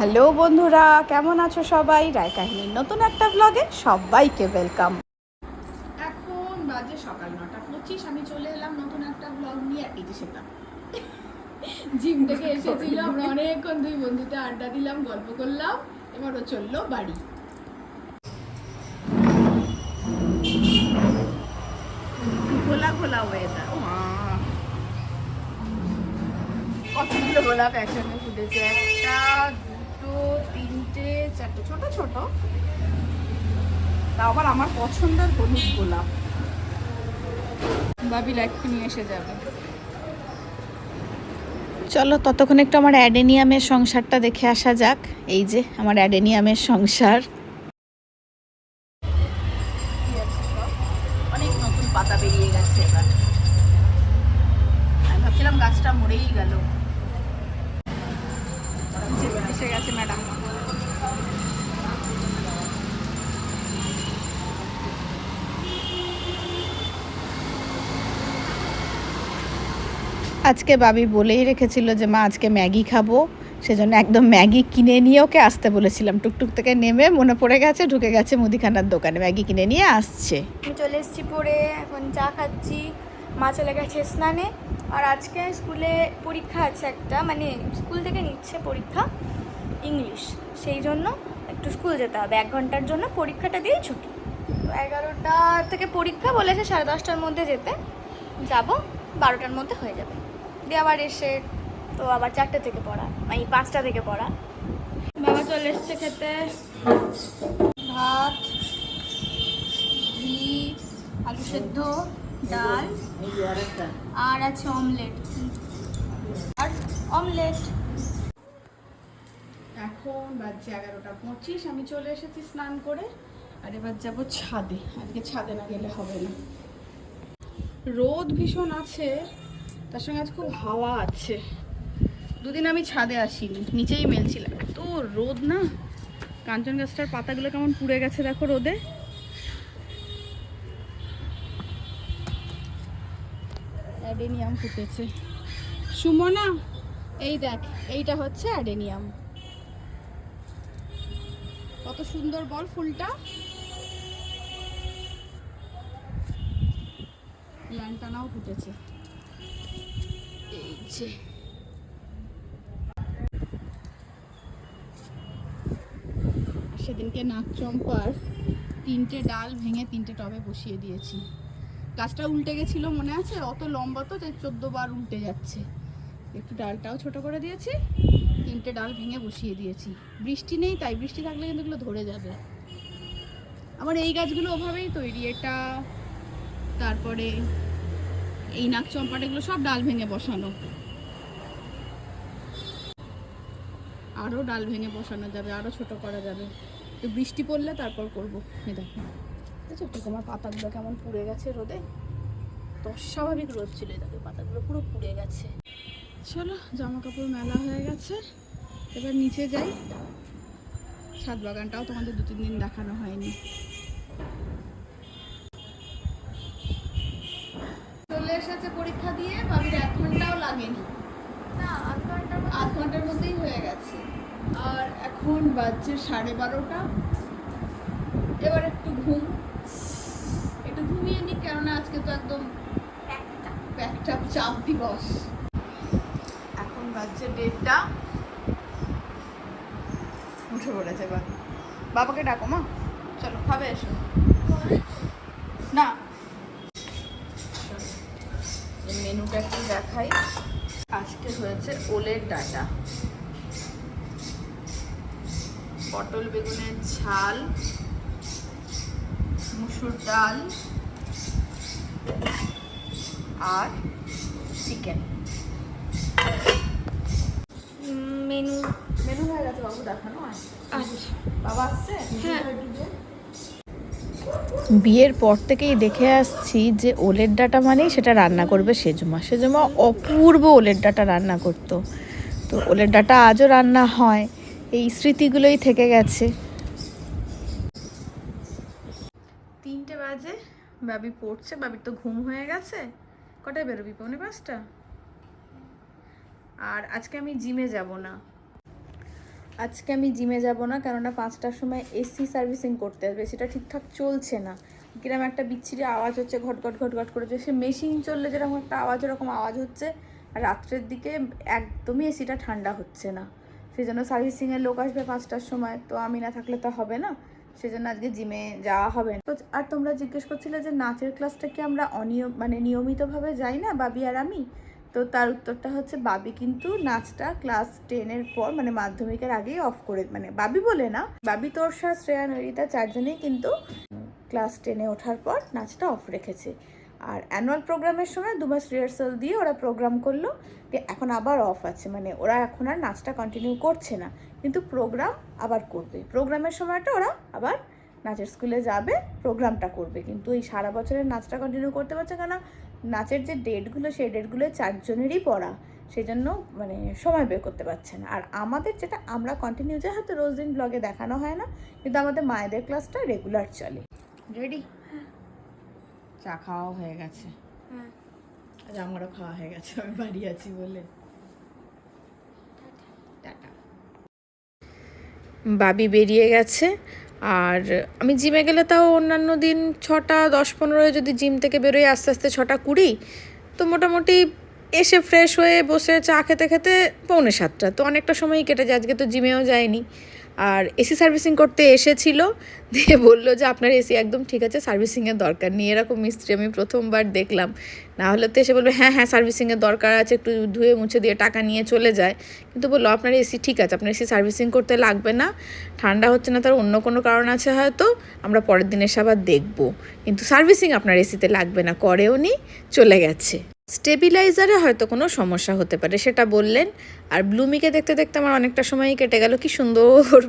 Hello বন্ধুরা, কেমন আছো সবাই? রায় কাহিনীর নতুন একটা ব্লগে সবাইকে ওয়েলকাম এখন বাজে সকাল নটা পঁচিশ, আমি চলে এলাম নতুন একটা ব্লগ নিয়ে। এই যে সেটা। জিম থেকে এসেছিলাম অনেকক্ষণ দুই বন্ধুতে আড্ডা দিলাম, গল্প করলাম, এবার ও চলল বাড়ি। খোলা খোলা ওয়েদার কতগুলো গোলাপ একসঙ্গে ফুটেছে, একটা দুটো, তিনটে, চারটে, ছোট ছোট। তা আবার আমার পছন্দের হলুদ গোলাপ। ভাবি এক্ষুনি এসে যাবে। চলো ততক্ষণ একটু আমার অ্যাডেনিয়ামের সংসারটা দেখে আসা যাক। এই যে, আমার অ্যাডেনিয়ামের সংসার অনেক নতুন পাতা বেরিয়ে গেছে এবার আমি ভাবছিলাম গাছটা মরেই গেল এসে গেছে ম্যাডাম আজকে বাবি বলেই রেখেছিল যে, মা, আজকে ম্যাগি খাব। সেজন্য একদম ম্যাগি কিনে নিয়ে ওকে আসতে বলেছিলাম। টুকটুক থেকে নেমে মনে পড়ে গেছে, ঢুকে গেছে মুদিখানার দোকানে। ম্যাগি কিনে নিয়ে আসছে। চলে এসেছি পরে এখন চা খাচ্ছি। মা চলে গেছে স্নানে। আর আজকে স্কুলে পরীক্ষা আছে একটা মানে স্কুল থেকে নিচ্ছে পরীক্ষা ইংলিশ। সেই জন্য একটু স্কুল যেতে হবে। এক ঘণ্টার জন্য পরীক্ষাটা দিয়েই ছুটি। তো এগারোটা থেকে পরীক্ষা বলেছে সাড়ে দশটার মধ্যে যেতে। যাব, বারোটার মধ্যে হয়ে যাবে। দিয়ে আবার এসে তো আবার চারটে থেকে পড়া মানে পাঁচটা থেকে পড়া। বাবা চলে এসছে খেতে। ভাত ঘি আলু সেদ্ধ ডাল আর আছে অমলেট। আর অমলেট। এখন বাজছে এগারোটা পঁচিশ আমি চলে এসেছি স্নান করে। আর এবার যাব ছাদে। আজকে ছাদে না গেলে হবে না। রোদ ভীষণ আছে। তার সঙ্গে আজ খুব হাওয়া আছে। দুদিন আমি ছাদে আসিনি, নিচেই মেলছিলাম। তো রোদ না? কাঞ্চন গাছটার পাতাগুলো কেমন পুড়ে গেছে দেখো রোদে। অ্যাডেনিয়াম ফুটেছে। সুমনা, এই দেখ, এইটা হচ্ছে অ্যাডেনিয়াম। কত সুন্দর বল ফুলটা। ল্যান্টানাও ফুটেছে। যে। সেদিনকে নাক চম্পার তিনটে ডাল ভেঙে তিনটে টবে বসিয়ে দিয়েছি। গাছটা উল্টে গেছিল মনে আছে? অত লম্বা তো যে চোদ্দ বার উল্টে যাচ্ছে। একটু ডালটাও ছোট করে দিয়েছি, তিনটে ডাল ভেঙে বসিয়ে দিয়েছি। বৃষ্টি নেই তাই, বৃষ্টি থাকলে কিন্তু এগুলো ধরে যাবে। আমার এই গাছগুলো ওভাবেই তৈরি। এটা, তারপরে এই নাক চম্পাটা এগুলো সব ডাল ভেঙে বসানো। আরও ডাল ভেঙে বসানো যাবে আরও ছোট করা যাবে। তো বৃষ্টি পড়লে তারপর করব। দেখো। দেখছ তো তোমার পাতাগুলো কেমন পুড়ে গেছে রোদে। তো অস্বাভাবিক রোদ ছিল দেখো পাতাগুলো পুরো পুড়ে গেছে। চলো জামা কাপড় মেলা হয়ে গেছে। এবার নিচে যাই। ছাদ বাগানটাও তোমাদের দু তিন দিন দেখানো হয়নি। চলে এসেছে পরীক্ষা দিয়ে বাবির এক ঘন্টাও লাগেনি। না আধ ঘণ্টার আধ ঘণ্টার মধ্যেই হয়ে গেছে। আর এখন বাজছে সাড়ে বারোটা। এবার একটু ঘুম। একটু ঘুমিয়ে নি কেননা আজকে তো একদম একটা। চাপ দিবস। এখন বাজছে ডেটটা উঠে পড়েছে বাবাকে ডাকো মা। চলো খাবে এসো না এই মেনুটা একটু দেখাই। আজকে হয়েছে ওলের ডাটা। পটল বেগুনের ঝাল মুসুর ডাল আর চিকেন। মেনু মেনু হয়ে গেছে বাবু দেখানো? আছে আচ্ছা। বাবা আসছে? হ্যাঁ। বিয়ের পর থেকেই দেখে আসছি যে ওলের ডাটা মানেই সেটা রান্না করবে সেজমা। সেজমা অপূর্ব ওলের ডাটা রান্না করতো। তো ওলের ডাটা আজও রান্না হয়। এই স্মৃতিগুলোই থেকে গেছে। তিনটে বাজে। বাবি পড়ছে। বাবির তো ঘুম হয়ে গেছে। কটায় বেরোবি? পৌনে পাঁচটা? আর আজকে আমি জিমে যাব না। আজকে আমি জিমে যাব না, কেননা পাঁচটার সময় এসি সার্ভিসিং করতে আসবে, সেটা ঠিকঠাক চলছে না। কীরকম একটা বিচ্ছিরি আওয়াজ হচ্ছে ঘট ঘট ঘট ঘট করে সে মেশিন চললে যেরকম একটা আওয়াজ, ওরকম আওয়াজ হচ্ছে, আর রাত্রের দিকে একদমই এসিটা ঠান্ডা হচ্ছে না। সেই জন্য সার্ভিসিংয়ের লোক আসবে পাঁচটার সময়, তো আমি না থাকলে তো হবে না। সেই জন্য আজকে জিমে যাওয়া হবে না। তো আর তোমরা জিজ্ঞেস করছিলে যে নাচের ক্লাসটা কি আমরা অনিয়ম মানে নিয়মিতভাবে যাই না, বাবি আর আমি? তো তার উত্তরটা হচ্ছে, বাবি কিন্তু নাচটা ক্লাস টেনের পর মানে মাধ্যমিকের আগেই অফ করে মানে বাবি বলে না, বাবি, তোরসা, শ্রেয়া নরিতা চারজনেই কিন্তু ক্লাস টেনে ওঠার পর নাচটা অফ রেখেছে। আর অ্যানুয়াল প্রোগ্রামের সময় দু মাস রিহার্সাল দিয়ে ওরা প্রোগ্রাম করল দিয়ে এখন আবার অফ আছে। মানে ওরা এখন আর নাচটা কন্টিনিউ করছে না, কিন্তু প্রোগ্রাম আবার করবে। প্রোগ্রামের সময়টা ওরা আবার নাচের স্কুলে যাবে প্রোগ্রামটা করবে। কিন্তু এই সারা বছরের নাচটা কন্টিনিউ করতে পারছে কেন? নাচের যে ডেটগুলো সেই ডেটগুলো চারজনেরই পড়া। সেই জন্য মানে সময় বের করতে পারছে না। আর আমাদের যেটা আমরা কন্টিনিউ যে হয়তো রোজ দিন ব্লগে দেখানো হয় না কিন্তু আমাদের মায়েদের ক্লাসটা রেগুলার চলে। রেডি চা খাওয়াও হয়ে গেছে। হ্যাঁ। আজ আমারও খাওয়া হয়ে গেছে আমি বাড়ি আছি বলে। টাটা। বাবি বেরিয়ে গেছে। আর আমি জিমে গেলে তাও অন্যান্য দিন ছটা, দশ পনেরোয় যদি জিম থেকে বেরোই আস্তে আস্তে ছটা কুড়ি, তো মোটামুটি এসে ফ্রেশ হয়ে বসে চা খেতে খেতে পৌনে সাতটা, তো অনেকটা সময়ই কেটে যায়। আজকে তো জিমেও যায়নি আর এসি সার্ভিসিং করতে এসেছিল, দিয়ে বলল যে আপনার এসি একদম ঠিক আছে, সার্ভিসিংয়ের দরকার নেই। এরকম মিস্ত্রি আমি প্রথমবার দেখলাম। না হলে তো এসে বলবে হ্যাঁ হ্যাঁ সার্ভিসিংয়ের দরকার আছে, একটু ধুয়ে মুছে দিয়ে টাকা নিয়ে চলে যায়। কিন্তু বলল, আপনার এসি ঠিক আছে, আপনার এসি সার্ভিসিং করতে লাগবে না। ঠান্ডা হচ্ছে না, তার অন্য কোনো কারণ আছে হয়তো, আমরা পরের দিন এসে আবার দেখব। কিন্তু সার্ভিসিং আপনার এসিতে লাগবে না করেও নি চলে গেছে। স্টেবিলাইজারে হয়তো কোনো সমস্যা হতে পারে, সেটা বললেন। আর ব্লুমিকে দেখতে দেখতে আমার অনেকটা সময়ই কেটে গেল, কি সুন্দর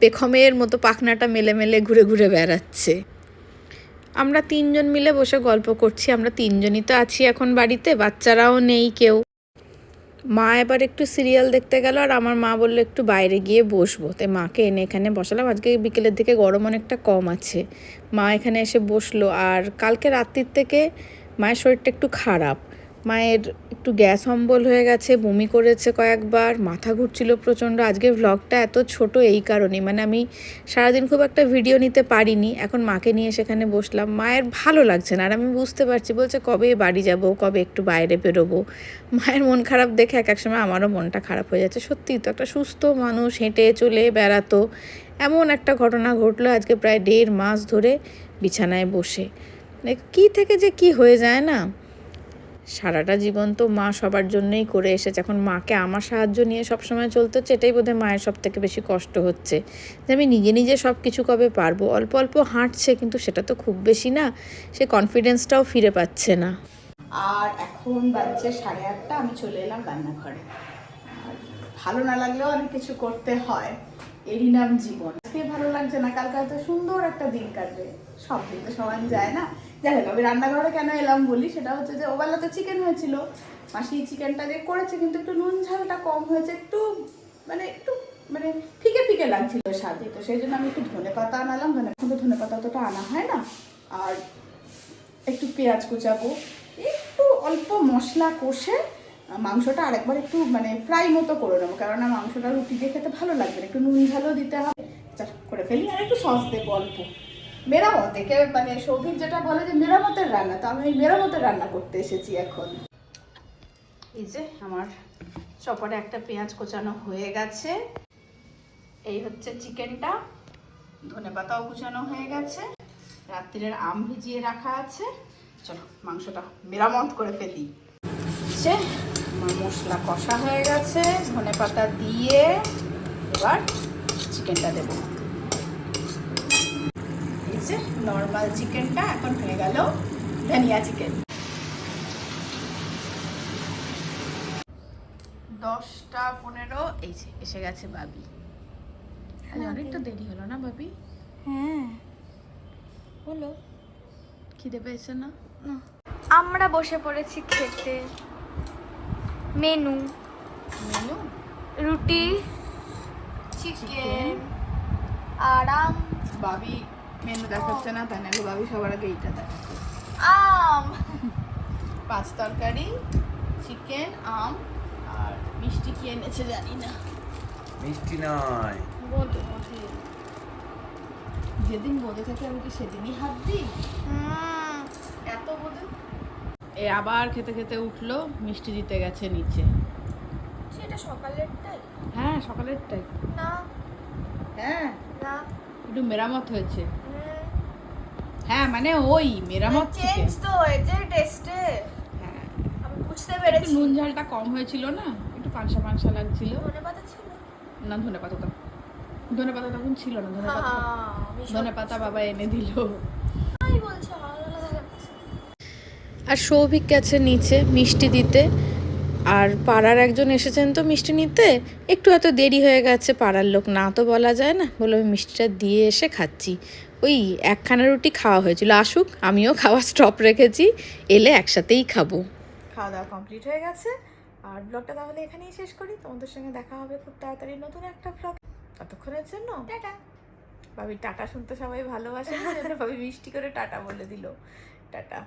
পেখমের মতো পাখনাটা মেলে মেলে ঘুরে ঘুরে বেড়াচ্ছে। আমরা তিনজন মিলে বসে গল্প করছি, আমরা তিনজনই তো আছি এখন বাড়িতে, বাচ্চারাও নেই কেউ। মা এবার একটু সিরিয়াল দেখতে গেল, আর আমার মা বলল, একটু বাইরে গিয়ে বসবো। তাই মাকে এনে এখানে বসালাম। আজকে বিকেলের দিকে গরম অনেকটা কম আছে। মা এখানে এসে বসল, আর কালকে রাত্রির থেকে মায়ের শরীরটা একটু খারাপ। মায়ের একটু গ্যাস অম্বল হয়ে গেছে, বমি করেছে কয়েকবার, মাথা ঘুরছিল প্রচণ্ড। আজকে ভ্লগটা এত ছোট এই কারণে মানে আমি সারাদিন খুব একটা ভিডিও নিতে পারিনি, এখন মাকে নিয়ে সেখানে বসলাম। মায়ের ভালো লাগছে না, আর আমি বুঝতে পারছি, বলছে কবে বাড়ি যাব, কবে একটু বাইরে বেরোবো। মায়ের মন খারাপ দেখে এক এক সময় আমারও মনটা খারাপ হয়ে যাচ্ছে। সত্যিই তো একটা সুস্থ মানুষ, হেঁটে চলে বেড়াতো, এমন একটা ঘটনা ঘটলো আজকে প্রায় দেড় মাস ধরে বিছানায় বসে। মানে কী থেকে যে কি হয়ে যায় না? সারাটা জীবন তো মা সবার জন্যই করে এসেছে। এখন মাকে আমার সাহায্য নিয়ে সব সময় চলতে হচ্ছে, এটাই বোধহয় মায়ের সব থেকে বেশি কষ্ট হচ্ছে। যে আমি নিজে নিজে সব কিছু কবে পারব? অল্প অল্প হাঁটছে, কিন্তু সেটা তো খুব বেশি না। সে কনফিডেন্সটাও ফিরে পাচ্ছে না। আর এখন বাজছে সাড়ে আটটা, আমি চলে এলাম রান্নাঘরে। ভালো না লাগলেও অনেক কিছু করতে হয়। এরই নাম জীবন। আজকে ভালো লাগছে না, কালকে হয়তো সুন্দর একটা দিন কাটবে। সব দিন তো সমান যায় না। যাই হোক, আমি রান্নাঘরে কেন এলাম বলি, সেটা হচ্ছে যে ওবেলা তো চিকেন হয়েছিল। মাসি চিকেনটা যে করেছে, কিন্তু একটু নুন ঝালটা কম হয়েছে, একটু মানে একটু মানে ফিকে ফিকে লাগছিল স্বাদে। তো সেই জন্য আমি একটু ধনে পাতা আনালাম, ধনে এখন তো ধনে পাতা অতটা আনা হয় না। আর একটু পেঁয়াজ কুচাবো, একটু অল্প মশলা কষে মাংসটা আরেকবার একটু মানে ফ্রাই মতো করে নেব, কেননা মাংসটা রুটি দিয়ে খেতে ভালো লাগবে একটু নুন ঝালও দিতে হবে। করে ফেলি, আর একটু সস দেবো অল্প। মেরামত একে মানে সৌভিক যেটা বলে যে মেরামতের রান্না, তো আমি মেরামতের রান্না করতে এসেছি এখন। এই যে আমার চপরে একটা পেঁয়াজ কোচানো হয়ে গেছে। এই হচ্ছে চিকেনটা। ধনে পাতাও কুচানো হয়ে গেছে। রাত্রির আম ভিজিয়ে রাখা আছে। চলো, মাংসটা মেরামত করে ফেলি। সে, আমার মশলা কষা হয়ে গেছে। ধনে পাতা দিয়ে এবার চিকেনটা দেবো। যে নর্মাল চিকেনটা এখন হয়ে গেল ধনিয়া চিকেন দশটা পনেরো এই যে এসে গেছে বাবি। আজ অনেকটা দেরি হলো না বাবি? হ্যাঁ। হলো খিদে পেয়েছে না? না। আমরা বসে পড়েছি খেতে। মেনু। মেনু? রুটি চিকেন আরাম। বাবি মেনু দেখাচ্ছে না তাই নাহলে বাবি সবার আগে এইটা দেখাচ্ছে। আম। পাঁচ তরকারি চিকেন আম আর মিষ্টি কি এনেছে জানি না। মিষ্টি নয়। মধু মধু যেদিন বোধে থাকে আমি কি সেদিনই হাত দিই? হুম। এত বোধে এ আবার খেতে খেতে উঠল মিষ্টি দিতে গেছে নিচে। সেটা সকালেরটাই হ্যাঁ সকালেরটাই না। হ্যাঁ। না। একটু মেরামত হয়েছে। হ্যাঁ মানে ওই মেরামত চেঞ্জ তো হয়েছে টেস্টে হ্যাঁ। আমি বুঝতে পেরেছি। নুন ঝালটা কম হয়েছিল না? একটু পানসা পানসা লাগছিল। ধনে পাতা ছিল? না ধনে পাতা তো। ধনে পাতা তখন ছিল না ধনে পাতা। হ্যাঁ, ধনে পাতা বাবা এনে দিল। আমি বলছি আমার ভালো লাগছে। আর সৌভিক গেছে নিচে মিষ্টি দিতে। আর পাড়ার একজন এসেছেন তো মিষ্টি নিতে। একটু এত দেরি হয়ে গেছে পাড়ার লোক। না তো বলা যায় না। বলে আমি মিষ্টিটা দিয়ে এসে খাচ্ছি। ওই একখানা রুটি খাওয়া হয়েছিল। আসুক আমিও খাওয়া স্টপ রেখেছি। এলে একসাথেই খাব। খাওয়া দাওয়া কমপ্লিট হয়ে গেছে। আর ব্লগটা তাহলে এখানেই শেষ করি। তোমাদের সঙ্গে দেখা হবে খুব তাড়াতাড়ি নতুন একটা ব্লগ ততক্ষণের জন্য টাটা। ভাবি টাটা শুনতে সবাই ভালোবাসে বাবি মিষ্টি করে টাটা বলে দিল। টাটা।